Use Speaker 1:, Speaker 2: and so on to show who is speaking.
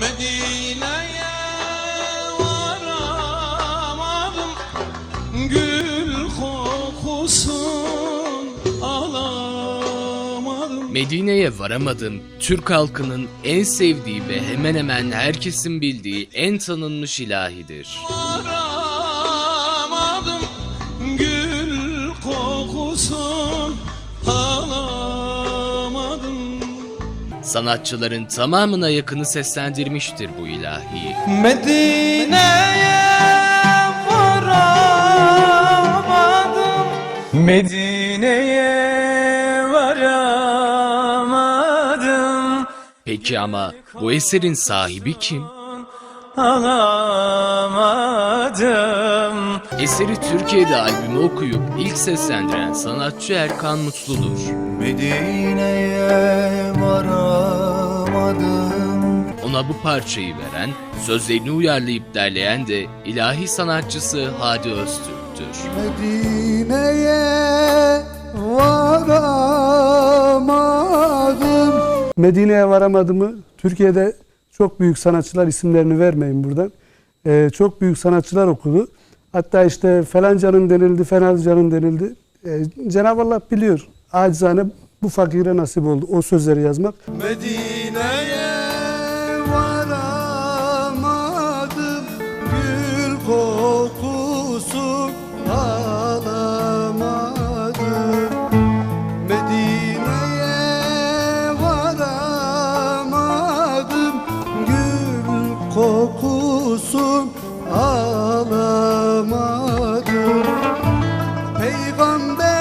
Speaker 1: Medine'ye varamadım Gül kokusun alamadım
Speaker 2: Medine'ye varamadım. Türk halkının en sevdiği ve hemen hemen herkesin bildiği en tanınmış ilahidir.
Speaker 1: Varamadım
Speaker 2: Sanatçıların tamamına yakını seslendirmiştir bu ilahiyi.
Speaker 1: Medine'ye varamadım
Speaker 3: Medine'ye varamadım
Speaker 2: Peki ama bu eserin sahibi kim?
Speaker 3: Alamadım
Speaker 2: Eseri Türkiye'de albümü okuyup ilk seslendiren sanatçı Erkan Mutlu'dur.
Speaker 4: Medine'ye
Speaker 2: Ona bu parçayı veren, sözlerini uyarlayıp derleyen de ilahi sanatçısı Hadi Öztürk'tür.
Speaker 4: Medine'ye varamadım
Speaker 5: Medine'ye varamadığımı Türkiye'de çok büyük sanatçılar isimlerini vermeyin buradan. Ee, çok büyük sanatçılar okudu. Hatta işte falancanın denildi, falancanın denildi. Ee, Cenab-ı Allah biliyor. Acizane bu fakire nasip oldu o sözleri yazmak.
Speaker 4: Medine'ye olsun ağlamadım. Peygamber